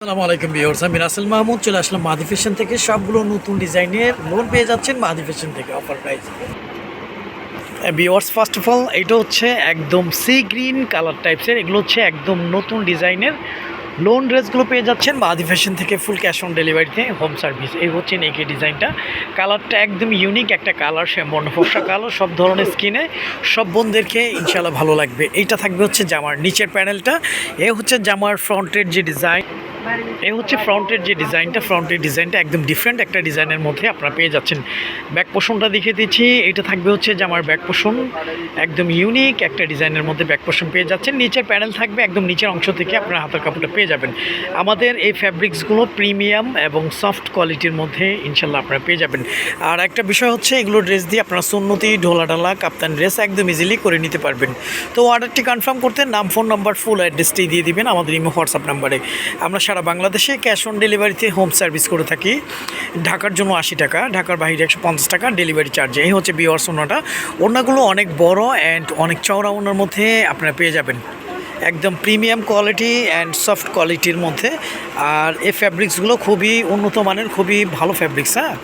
আসসালামু আলাইকুম বিয়র্স আমি রাসেল মাহমুদ, চলে আসলাম মাহাদি ফ্যাশন থেকে। সবগুলো নতুন ডিজাইনের লোন পেয়ে যাচ্ছেন মাহাদি ফ্যাশন থেকে অফার প্রাইস বিওয়ার্স ফার্স্ট অফ অল এটা হচ্ছে একদম সি গ্রিন কালার টাইপসের এগুলো হচ্ছে একদম নতুন ডিজাইনের লোন ড্রেসগুলো পেয়ে যাচ্ছেন মাহাদি ফ্যাশন থেকে ফুল ক্যাশ অন ডেলিভারিতে হোম সার্ভিস এই হচ্ছে নেকি ডিজাইনটা। কালারটা একদম ইউনিক একটা কালার সে বর্ণফসা কালার সব ধরনের স্কিনে সব বোনদেরকে ইনশাল্লাহ ভালো লাগবে। এইটা থাকবে হচ্ছে জামার নিচের প্যানেলটা এ হচ্ছে জামার ফ্রন্টের যে ডিজাইন এই হচ্ছে ফ্রন্টের যে ডিজাইনটা, ফ্রন্টের ডিজাইনটা একদম ডিফারেন্ট একটা ডিজাইনের মধ্যে আপনারা পেয়ে যাচ্ছেন। ব্যাক পোষণটা দেখিয়ে দিচ্ছি, এটা থাকবে হচ্ছে যে আমার ব্যাক পোষণ, একদম ইউনিক একটা ডিজাইনের মধ্যে ব্যাক পোষণ পেয়ে যাচ্ছেন। নিচের প্যানেল থাকবে, একদম নিচের অংশ থেকে আপনার হাতের কাপড়টা পেয়ে যাবেন। আমাদের এই ফ্যাব্রিক্সগুলো প্রিমিয়াম এবং সফট কোয়ালিটির মধ্যে ইনশাল্লাহ আপনারা পেয়ে যাবেন। আর একটা বিষয় হচ্ছে, এগুলো ড্রেস দিয়ে আপনারা সুন্নতি ঢোলা ঢালা কাপ্তান ড্রেস একদম ইজিলি করে নিতে পারবেন। তো অর্ডারটি কনফার্ম করতে নাম ফোন নাম্বার ফুল অ্যাড্রেসটি দিয়ে দিবেন আমাদের ইমো হোয়াটসঅ্যাপ নাম্বারে আমরা সারা বাংলাদেশে ক্যাশ অন ডেলিভারিতে হোম সার্ভিস করে থাকি। ঢাকার জন্য আশি টাকা, ঢাকার বাইরে একশো পঞ্চাশ টাকা, ডেলিভারি চার্জ। এই হচ্ছে বিওয়ার্স ওনাটা ওনাগুলো অনেক বড় অ্যান্ড অনেক চওড়া ওনার মধ্যে আপনারা পেয়ে যাবেন। একদম প্রিমিয়াম কোয়ালিটি অ্যান্ড সফট কোয়ালিটির মধ্যে। আর এই ফ্যাব্রিক্সগুলো খুবই উন্নত মানের, খুবই ভালো ফ্যাব্রিক্স হ্যাঁ?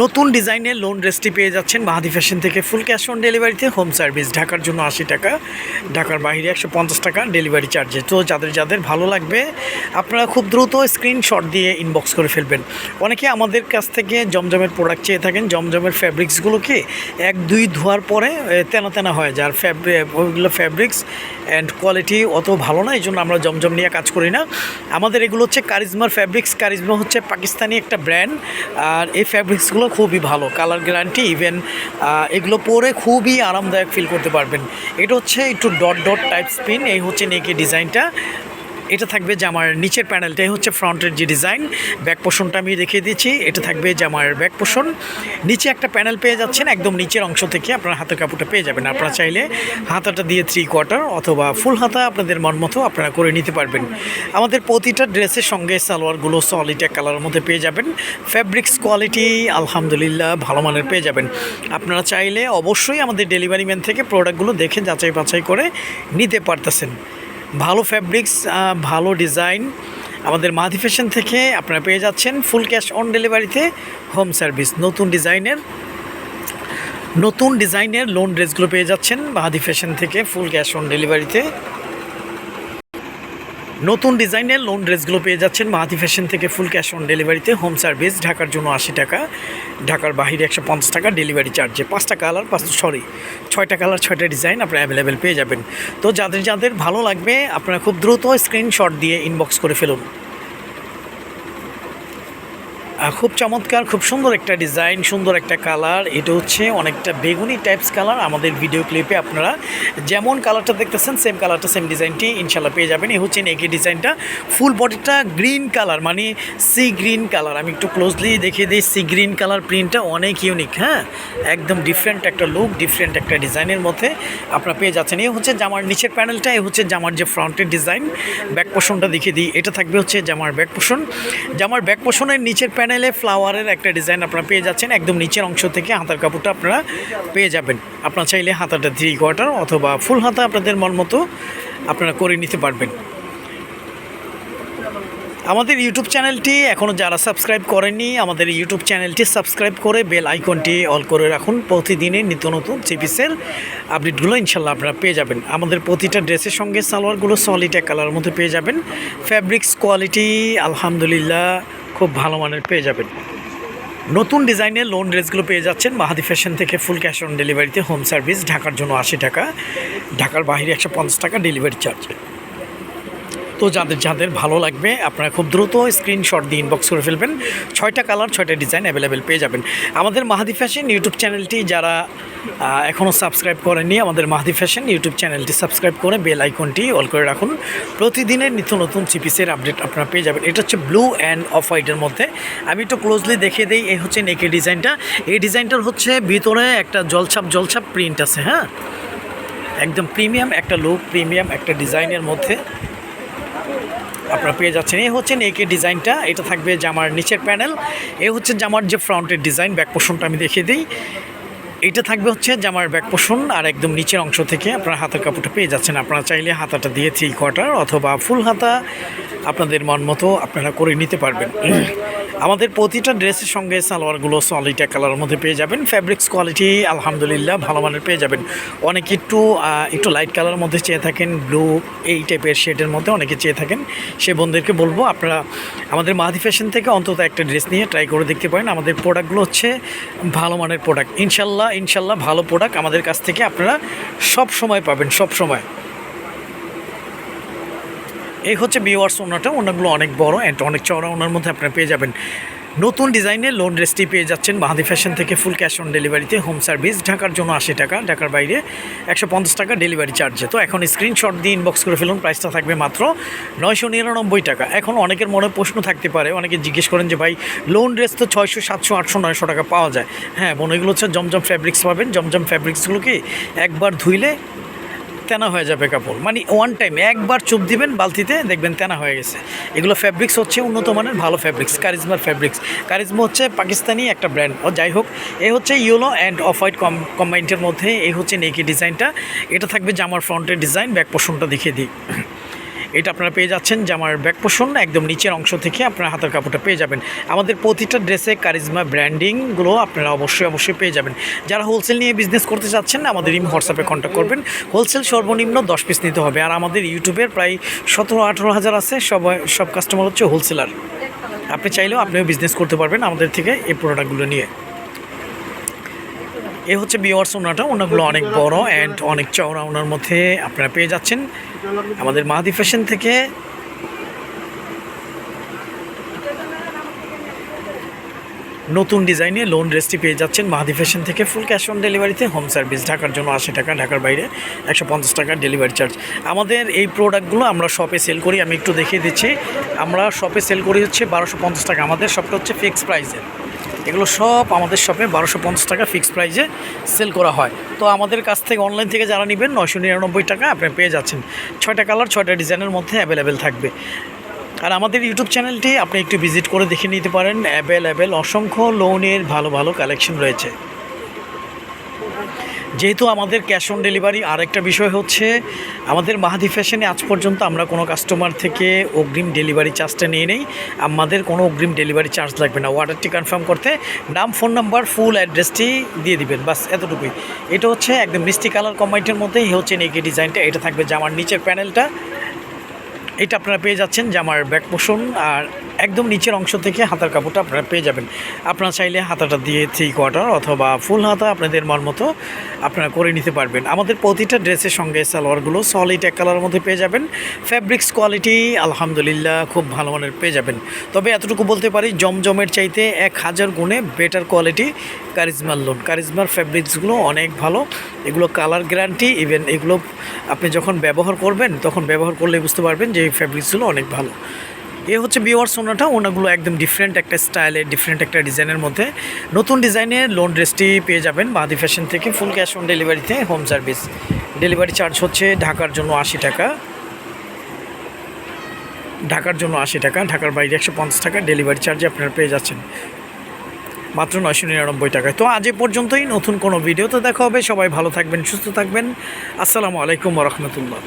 নতুন ডিজাইনের লোন ড্রেসটি পেয়ে যাচ্ছেন মাহাদি ফ্যাশন থেকে। ফুল ক্যাশ অন ডেলিভারিতে হোম সার্ভিস ঢাকার জন্য আশি টাকা, ঢাকার বাইরে একশো পঞ্চাশ টাকা ডেলিভারি চার্জে তো যাদের যাদের ভালো লাগবে, আপনারা খুব দ্রুত স্ক্রিনশট দিয়ে ইনবক্স করে ফেলবেন। অনেকে আমাদের কাছ থেকে জমজমের প্রোডাক্ট চেয়ে থাকেন, জমজমের ফ্যাব্রিক্সগুলোকে এক, দুই ধোয়ার পরে তেনা তেনা হয়ে যায়। আর ফ্যাব্রি ওইগুলো ফ্যাব্রিক্স অ্যান্ড কোয়ালিটি অত ভালো না এই জন্য আমরা জমজম নিয়ে কাজ করি না। আমাদের এগুলো হচ্ছে কারিজমার ফ্যাব্রিক্স কারিজমা হচ্ছে পাকিস্তানি একটা ব্র্যান্ড আর এই ফ্যাব্রিক্সগুলো খুবই ভালো। কালার গ্যারান্টি ইভেন এগুলো পরে খুবই আরামদায়ক ফিল করতে পারবেন। এটা হচ্ছে একটু ডট ডট টাইপ স্পিন এই হচ্ছে নেকি ডিজাইনটা এটা থাকবে জামার নিচের প্যানেলটাই হচ্ছে ফ্রন্টের যে ডিজাইন, ব্যাক পোষণটা আমি দেখিয়ে দিচ্ছি, এটা থাকবে জামার ব্যাক পোষণ। নিচে একটা প্যানেল পেয়ে যাচ্ছেন, একদম নিচের অংশ থেকে আপনার হাতের কাপড়টা পেয়ে যাবেন। আপনারা চাইলে হাতাটা দিয়ে থ্রি কোয়ার্টার অথবা ফুল হাতা আপনাদের মন মতো আপনারা করে নিতে পারবেন। আমাদের প্রতিটা ড্রেসের সঙ্গে সালোয়ারগুলো সলিড এক কালারের মধ্যে পেয়ে যাবেন। ফ্যাব্রিক্স কোয়ালিটি আলহামদুলিল্লাহ ভালো মানের পেয়ে যাবেন। আপনারা চাইলে অবশ্যই আমাদের ডেলিভারি ম্যান থেকে প্রোডাক্টগুলো দেখে যাচাই বাছাই করে নিতে পারতেছেন। ভালো ফ্যাব্রিক্স ভালো ডিজাইন আমাদের মাধি ফ্যাশন থেকে আপনারা পেয়ে যাচ্ছেন ফুল ক্যাশ অন ডেলিভারিতে হোম সার্ভিস নতুন ডিজাইনের নতুন ডিজাইনের লোন ড্রেসগুলো পেয়ে যাচ্ছেন মাহাদি ফ্যাশন থেকে ফুল ক্যাশ অন ডেলিভারিতে নতুন ডিজাইনের লোন ড্রেসগুলো পেয়ে যাচ্ছেন মাহাতি ফ্যাশন থেকে ফুল ক্যাশ অন ডেলিভারিতে হোম সার্ভিস ঢাকার জন্য আশি টাকা, ঢাকার বাহিরে একশো পঞ্চাশ টাকা ডেলিভারি চার্জে পাঁচটা কালার পাঁচ সরি ছয়টা কালার ছয়টা ডিজাইন আপনারা অ্যাভেলেবেল পেয়ে যাবেন। তো যাদের যাদের ভালো লাগবে, আপনারা খুব দ্রুত স্ক্রিনশট দিয়ে ইনবক্স করে ফেলুন। খুব চমৎকার, খুব সুন্দর একটা ডিজাইন, সুন্দর একটা কালার। এটা হচ্ছে অনেকটা বেগুনি টাইপস কালার আমাদের ভিডিও ক্লিপে আপনারা যেমন কালারটা দেখতেছেন সেম কালারটা সেম ডিজাইনটি ইনশাল্লাহ পেয়ে যাবেন। এই হচ্ছে নেকি ডিজাইনটা ফুল বডিটা গ্রিন কালার মানে সি গ্রিন কালার আমি একটু ক্লোজলি দেখিয়ে দিই সি গ্রিন কালার প্রিন্টটা অনেক ইউনিক হ্যাঁ? একদম ডিফারেন্ট একটা লুক ডিফারেন্ট একটা ডিজাইনের মধ্যে আপনারা পেয়ে যাচ্ছেন। এই হচ্ছে জামার নিচের প্যানেলটা এই হচ্ছে জামার যে ফ্রন্টের ডিজাইন ব্যাক পোষণটা দেখিয়ে দিই, এটা থাকবে হচ্ছে জামার ব্যাক পোষণ জামার ব্যাক পোষণের নিচের প্যানেলে ফ্লাওয়ারের একটা ডিজাইন আপনারা পেয়ে যাচ্ছেন। একদম নিচের অংশ থেকে হাতার কাপড়টা আপনারা পেয়ে যাবেন। আপনারা চাইলে হাতাটা থ্রি কোয়ার্টার অথবা ফুল হাতা আপনাদের মন মতো আপনারা করে নিতে পারবেন। আমাদের ইউটিউব চ্যানেলটি এখনও যারা সাবস্ক্রাইব করেননি, আমাদের ইউটিউব চ্যানেলটি সাবস্ক্রাইব করে বেল আইকনটি অল করে রাখুন। প্রতিদিনের নিত্য নতুন চিপিসের আপডেটগুলো ইনশাল্লাহ আপনারা পেয়ে যাবেন। আমাদের প্রতিটা ড্রেসের সঙ্গে সালোয়ারগুলো সলিড এক কালারের মধ্যে পেয়ে যাবেন। ফ্যাব্রিক্স কোয়ালিটি আলহামদুলিল্লাহ। খুব ভালো মানের পেয়ে যাবেন। নতুন ডিজাইনের লোন ড্রেসগুলো পেয়ে যাচ্ছেন। মাহাদি ফ্যাশন থেকে ফুল ক্যাশ অন ডেলিভারিতে হোম সার্ভিস ঢাকার জন্য আশি টাকা, ঢাকার বাইরে একশো পঞ্চাশ টাকা ডেলিভারি চার্জ তো যাদের যাদের ভালো লাগবে, আপনারা খুব দ্রুত স্ক্রিনশট দিয়ে ইনবক্স করে ফেলবেন। ছয়টা কালার ছয়টা ডিজাইন অ্যাভেলেবেল পেয়ে যাবেন। আমাদের মাহাদি ফ্যাশন ইউটিউব চ্যানেলটি যারা এখনও সাবস্ক্রাইব করেননি আমাদের মাহাদি ফ্যাশন ইউটিউব চ্যানেলটি সাবস্ক্রাইব করে বেল আইকনটি অল করে রাখুন। প্রতিদিনের নিত্য নতুন চিপিসের আপডেট আপনারা পেয়ে যাবেন। এটা হচ্ছে ব্লু অ্যান্ড অফ হোয়াইটের মধ্যে। আমি একটু ক্লোজলি দেখিয়ে দিই, এই হচ্ছে নেকের ডিজাইনটা। এই ডিজাইনটার হচ্ছে ভিতরে একটা জলছাপ জলছাপ প্রিন্ট আছে হ্যাঁ? একদম প্রিমিয়াম একটা লুক প্রিমিয়াম একটা ডিজাইনের মধ্যে আপনারা পেয়ে যাচ্ছেন। এই হচ্ছে নেকের ডিজাইনটা। এটা থাকবে জামার নিচের প্যানেল এ হচ্ছে জামার যে ফ্রন্টের ডিজাইন ব্যাক পোর্শনটা আমি দেখিয়ে দিই। এটা থাকবে হচ্ছে জামার ব্যাক পোষণ আর একদম নিচের অংশ থেকে আপনারা হাতের কাপড়টা পেয়ে যাচ্ছেন। আপনারা চাইলে হাতাটা দিয়ে থ্রি কোয়ার্টার অথবা ফুল হাতা আপনাদের মন মতো আপনারা করে নিতে পারবেন। আমাদের প্রতিটা ড্রেসের সঙ্গে সালোয়ারগুলো সলিটা কালারের মধ্যে পেয়ে যাবেন। ফ্যাব্রিক্স কোয়ালিটি আলহামদুলিল্লাহ ভালো মানের পেয়ে যাবেন। অনেকে একটু একটু লাইট কালারের মধ্যে চেয়ে থাকেন ব্লু এই টাইপের শেডের মধ্যে অনেকে চেয়ে থাকেন। সে বোনদেরকে বলব, আপনারা আমাদের মাহাদি ফ্যাশন থেকে অন্তত একটা ড্রেস নিয়ে ট্রাই করে দেখতে পারেন। আমাদের প্রোডাক্টগুলো হচ্ছে ভালো মানের প্রোডাক্ট ইনশাল্লাহ ইনশাল্লাহ ভালো প্রোডাক্ট আমাদের কাছ থেকে আপনারা সব সময় পাবেন, সব সময়। এই হচ্ছে বিওয়ার্স ওনাটা, ওনাগুলো অনেক বড় অ্যান্ড অনেক চওড়া, ওনার মধ্যে আপনারা পেয়ে যাবেন। নতুন ডিজাইনের লোন ড্রেসটি পেয়ে যাচ্ছেন মাহাদি ফ্যাশন থেকে ফুল ক্যাশ অন ডেলিভারিতে হোম সার্ভিস ঢাকার জন্য আশি টাকা, ঢাকার বাইরে একশো পঞ্চাশ টাকা ডেলিভারি চার্জে তো এখন স্ক্রিনশট দিয়ে ইনবক্স করে ফেলুন প্রাইসটা থাকবে মাত্র নয়শো নিরানব্বই টাকা। এখন অনেকের মনে প্রশ্ন থাকতে পারে, অনেকে জিজ্ঞেস করেন যে, ভাই লোন ড্রেস তো ছয়শো, সাতশো, আটশো, নয়শো টাকা পাওয়া যায়। হ্যাঁ বোন, এগুলো হচ্ছে জমজম ফ্যাব্রিক্স পাবেন। জমজম ফ্যাব্রিক্সগুলো কি একবার ধুইলে তেনা হয়ে যাবে কাপড়। মানে ওয়ান টাইম একবার চুপ দিবেন, বালতিতে দেখবেন তেনা হয়ে গেছে। এগুলো ফ্যাব্রিক্স হচ্ছে উন্নত মানের, ভালো ফ্যাব্রিক্স কারিজমার ফ্যাব্রিক্স কারিজমা হচ্ছে পাকিস্তানি একটা ব্র্যান্ড ও যাই হোক, এ হচ্ছে ইয়েলো অ্যান্ড অফ হোয়াইট কম কম্বাইন্ডের মধ্যে এই হচ্ছে নেকি ডিজাইনটা এটা থাকবে জামার ফ্রন্টের ডিজাইন ব্যাক পোর্শনটা দেখিয়ে দিই। এটা আপনারা পেয়ে যাচ্ছেন জামার ব্যাক পোর্শন একদম নিচের অংশ থেকে আপনারা হাতের কাপড়টা পেয়ে যাবেন। আমাদের প্রতিটা ড্রেসে কারিজমা, ব্র্যান্ডিংগুলো আপনারা অবশ্যই অবশ্যই পেয়ে যাবেন। যারা হোলসেল নিয়ে বিজনেস করতে চাচ্ছেন, আমাদের ইম হোয়াটসঅ্যাপে কন্ট্যাক্ট করবেন। হোলসেল সর্বনিম্ন দশ পিস নিতে হবে। আর আমাদের ইউটিউবের প্রায় সতেরো, আঠেরো হাজার আছে সবাই সব কাস্টমার হচ্ছে হোলসেলার আপনি চাইলেও আপনিও বিজনেস করতে পারবেন আমাদের থেকে এই প্রোডাক্টগুলো নিয়ে। এ হচ্ছে বিওয়ার্স ওনাটা ওনাগুলো অনেক বড় অ্যান্ড অনেক চওড়া ওনার মধ্যে আপনারা পেয়ে যাচ্ছেন। আমাদের মাহাদি ফ্যাশন থেকে নতুন ডিজাইনে লোন ড্রেসটি পেয়ে যাচ্ছেন। মাহাদি ফ্যাশন থেকে ফুল ক্যাশ অন ডেলিভারিতে হোম সার্ভিস ঢাকার জন্য আশি টাকা, ঢাকার বাইরে একশো পঞ্চাশ টাকা ডেলিভারি চার্জ আমাদের এই প্রোডাক্টগুলো আমরা শপে সেল করি, আমি একটু দেখিয়ে দিচ্ছি। আমরা শপে সেল করি হচ্ছে বারোশো পঞ্চাশ টাকা, আমাদের শপটা হচ্ছে ফিক্সড প্রাইসে এগুলো সব আমাদের শপে বারোশো পঞ্চাশ টাকা ফিক্সড প্রাইসে সেল করা হয়। তো আমাদের কাছ থেকে অনলাইন থেকে যারা নেবেন, নয়শো নিরানব্বই টাকা আপনি পেয়ে যাচ্ছেন। ছয়টা কালার ছয়টা ডিজাইনের মধ্যে অ্যাভেলেবেল থাকবে। আর আমাদের ইউটিউব চ্যানেলটি আপনি একটু ভিজিট করে দেখে নিতে পারেন। অ্যাভেলেবেল অসংখ্য লোনের ভালো ভালো কালেকশন রয়েছে। যেহেতু আমাদের ক্যাশ অন ডেলিভারি আরেকটা বিষয় হচ্ছে আমাদের মাহাদি ফ্যাশনে আজ পর্যন্ত আমরা কোনো কাস্টমার থেকে অগ্রিম ডেলিভারি চার্জটা নিয়ে নেই। আমাদের কোনো অগ্রিম ডেলিভারি চার্জ লাগবে না। অর্ডারটি কনফার্ম করতে নাম ফোন নাম্বার ফুল অ্যাড্রেসটি দিয়ে দিবেন বাস এতটুকুই। এটা হচ্ছে একদম মিষ্টি কালার কম্বাইন্টের মধ্যেই হচ্ছে নেকি ডিজাইনটা এটা থাকবে জামার নিচের প্যানেলটা এটা আপনারা পেয়ে যাচ্ছেন জামার ব্যাক পোষণ, আর একদম নিচের অংশ থেকে হাতার কাপড়টা আপনারা পেয়ে যাবেন। আপনারা চাইলে হাতাটা দিয়ে থ্রি কোয়ার্টার অথবা ফুল হাতা আপনাদের মন মতো আপনারা করে নিতে পারবেন। আমাদের প্রতিটা ড্রেসের সঙ্গে সালোয়ারগুলো সলিড এক কালারের মধ্যে পেয়ে যাবেন। ফ্যাব্রিক্স কোয়ালিটি আলহামদুলিল্লাহ খুব ভালো মানের পেয়ে যাবেন। তবে এতটুকু বলতে পারি, জমজমের চাইতে এক হাজার গুণে বেটার কোয়ালিটি কারিজমার লোন কারিজমার ফ্যাব্রিক্সগুলো অনেক ভালো। এগুলো কালার গ্যারান্টি ইভেন এগুলো আপনি যখন ব্যবহার করবেন, তখন ব্যবহার করলে বুঝতে পারবেন যে এই ফ্যাব্রিক্সগুলো অনেক ভালো। এ হচ্ছে বিওয়ার্স ওনাটা ওনাগুলো একদম ডিফারেন্ট একটা স্টাইলে ডিফারেন্ট একটা ডিজাইনের মধ্যে। নতুন ডিজাইনের লোন ড্রেসটি পেয়ে যাবেন বাদি ফ্যাশন থেকে ফুল ক্যাশ অন ডেলিভারিতে হোম সার্ভিস ডেলিভারি চার্জ হচ্ছে ঢাকার জন্য আশি টাকা। ঢাকার জন্য আশি টাকা, ঢাকার বাইরে একশো পঞ্চাশ টাকা ডেলিভারি চার্জে আপনারা পেয়ে যাচ্ছেন। মাত্র নয়শো নিরানব্বই টাকায়। তো আজ এ পর্যন্তই, নতুন কোনো ভিডিওতে দেখা হবে। সবাই ভালো থাকবেন, সুস্থ থাকবেন। আসসালামু আলাইকুম রহমতুল্লাহ।